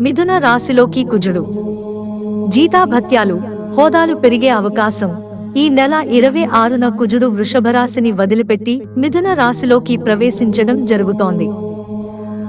మిథున రాశిలోకి కుజుడు. జీతాభత్యాలు హోదాలు పెరిగే అవకాశం. ఈ నెల ఇరవై ఆరున కుజుడు వృషభరాశిని వదిలిపెట్టి మిథున రాశిలోకి ప్రవేశించడం జరుగుతోంది.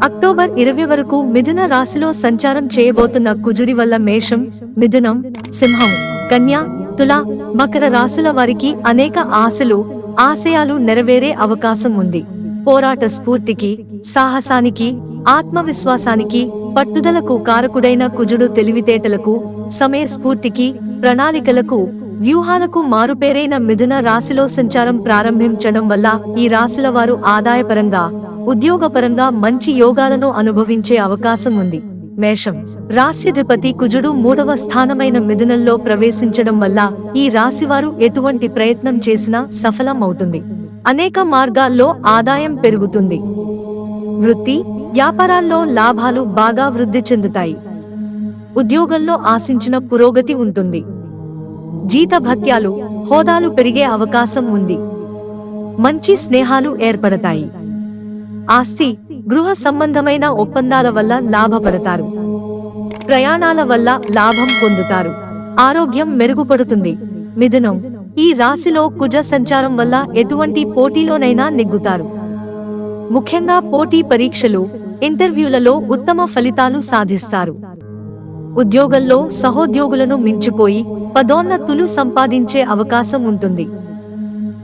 అక్టోబర్ ఇరవై వరకు మిథున రాశిలో సంచారం చేయబోతున్న కుజుడి వల్ల మేషం మిథునం సింహం కన్య తుల మకర రాశుల వారికి అనేక ఆశలు ఆశయాలు నెరవేరే అవకాశం ఉంది. పోరాట స్ఫూర్తికి సాహసానికి ఆత్మవిశ్వాసానికి పట్టుదలకు కారకుడైన కుజుడు తెలివితేటలకు సమయ స్ఫూర్తికి ప్రణాళికలకు వ్యూహాలకు మారుపేరైన మిథున రాశిలో సంచారం ప్రారంభించడం వల్ల ఈ రాశుల వారు ఆదాయపరంగా ఉద్యోగపరంగా మంచి యోగాలను అనుభవించే అవకాశం ఉంది. మేషం. రాశ్యాధిపతి కుజుడు మూడవ స్థానమైన మిథునంలో ప్రవేశించడం వల్ల ఈ రాశివారు ఎటువంటి ప్రయత్నం చేసినా సఫలం అవుతుంది అనేక మార్గాల్లో ఆదాయం పెరుగుతుంది. వృత్తి. వ్యాపారాల్లో లాభాలు బాగా వృద్ధి చెందుతాయి. ఉద్యోగంలో ఆశించిన పురోగతి ఉంటుంది. జీతభత్యాలు హోదాలు పెరిగే అవకాశం ఉంది. మంచి స్నేహాలు ఏర్పడతాయి. ఆస్తి గృహ సంబంధమైన ఒప్పందాల వల్ల లాభపడతారు. ప్రయాణాల వల్ల లాభం పొందుతారు. ఆరోగ్యం మెరుగుపడుతుంది. మిథునం ఈ రాశిలో కుజ సంచారం వల్ల ఎటువంటి పోటీలోనైనా నెగ్గుతారు. ముఖ్యంగా పోటీ పరీక్షలు ఇంటర్వ్యూలలో ఉత్తమ ఫలితాలు సాధిస్తారు. ఉద్యోగంలో సహోద్యోగులను మించిపోయి పదోన్నతులు సంపాదించే అవకాశం ఉంటుంది.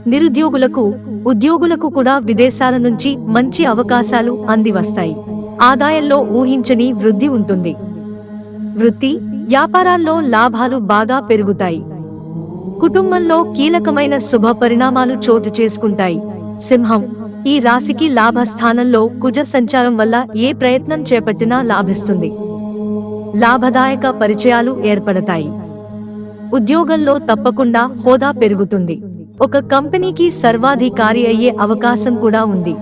నిరుద్యోగులకు ఉద్యోగులకు కూడా విదేశాల నుంచి మంచి అవకాశాలు అంది వస్తాయి ఆదాయంలో ఊహించని వృద్ధి ఉంటుంది. వృత్తి వ్యాపారాల్లో లాభాలు బాగా పెరుగుతాయి. కుటుంబంలో కీలకమైన శుభ పరిణామాలు చోటు చేసుకుంటాయి. సింహం ఈ రాశికి లాభస్థానంలో కుజ సంచారం వల్ల ఏ ప్రయత్నం చేపట్టినా లాభిస్తుంది. లాభదాయక పరిచయాలు ఏర్పడతాయి. ఉద్యోగంలో తప్పకుండా హోదా పెరుగుతుంది. ఒక కంపెనీకి సర్వాధికారి అయ్యే అవకాశం కూడా ఉంది.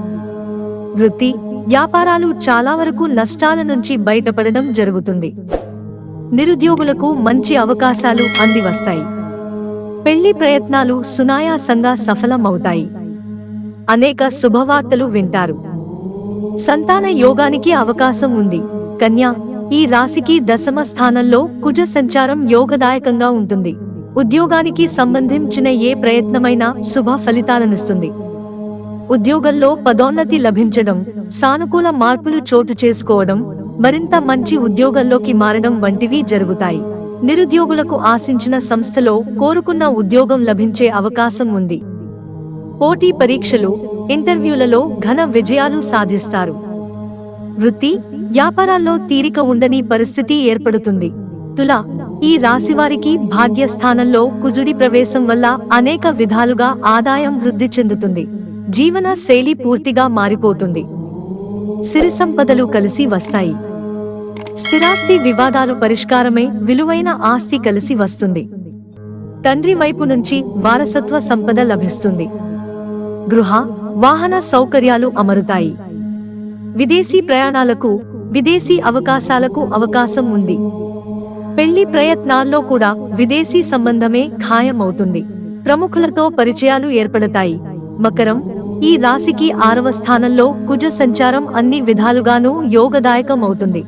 వృత్తి వ్యాపారాలు చాలా వరకు నష్టాల నుంచి బయటపడడం జరుగుతుంది. నిరుద్యోగులకు మంచి అవకాశాలు అంది వస్తాయి పెళ్ళి ప్రయత్నాలు సునాయాసంగా సఫలమవుతాయి. అనేక శుభవార్తలు వింటారు. సంతాన యోగానికి అవకాశం ఉంది. కన్యా ఈ రాశికి దశమ స్థానంలో కుజ సంచారం యోగదాయకంగా ఉంటుంది. ఉద్యోగానికి సంబంధించిన ఏ ప్రయత్నమైనా శుభ ఫలితాలనిస్తుంది. ఉద్యోగంలో పదోన్నతి లభించడం సానుకూల మార్పులు చోటు చేసుకోవడం మరింత మంచి ఉద్యోగంలోకి మారడం వంటివి జరుగుతాయి. నిరుద్యోగులకు ఆశించిన సంస్థలో కోరుకున్న ఉద్యోగం లభించే అవకాశం ఉంది. పోటీ పరీక్షలు ఇంటర్వ్యూలలో ఘన విజయాలు సాధిస్తారు. వృత్తి వ్యాపారాల్లో తీరిక ఉండని పరిస్థితి ఏర్పడుతుంది. తుల ఈ రాశివారికి భాగ్యస్థానంలో కుజుడి ప్రవేశం వల్ల అనేక విధాలుగా ఆదాయం వృద్ధి చెందుతుంది. జీవన శైలి పూర్తిగా మారిపోతుంది. సిరి సంపదలు కలిసి వస్తాయి. స్థిరాస్తి వివాదాలు పరిష్కారమై విలువైన ఆస్తి కలిసి వస్తుంది. తండ్రి వైపు నుంచి వారసత్వ సంపద లభిస్తుంది. గృహ వాహన సౌకర్యాలు అమరుతాయి. విదేశీ ప్రయాణాలకు విదేశీ అవకాశాలకు అవకాశం ఉంది. పెళ్ళి ప్రయత్నాల్లో కూడా విదేశీ సంబంధమే ఖాయమవుతుంది. ప్రముఖులతో పరిచయాలు ఏర్పడతాయి. మకరం ఈ రాశికి ఆరవ స్థానంలో కుజ సంచారం అన్ని విధాలుగానూ యోగదాయకమవుతుంది.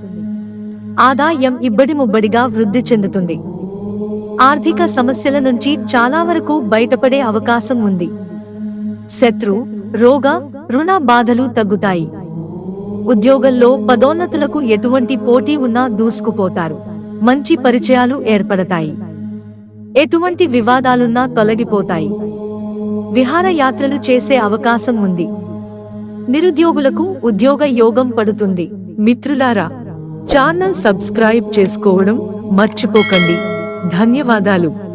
ఆదాయం ఇబ్బడి ముబ్బడిగా వృద్ధి చెందుతుంది. ఆర్థిక సమస్యల నుంచి చాలా వరకు బయటపడే అవకాశం ఉంది. శత్రు రోగ రుణ బాధలు తగ్గుతాయి. ఉద్యోగంలో పదోన్నతులకు ఎటువంటి పోటీ ఉన్నా దూసుకుపోతారు. మంచి పరిచయాలు ఏర్పడతాయి. ఎటువంటి వివాదాలున్నా తొలగిపోతాయి. విహారయాత్రలు చేసే అవకాశం ఉంది. నిరుద్యోగులకు ఉద్యోగ యోగం పడుతుంది. మిత్రులారా ఛానల్ సబ్స్క్రైబ్ చేసుకోవడం మర్చిపోకండి. ధన్యవాదాలు.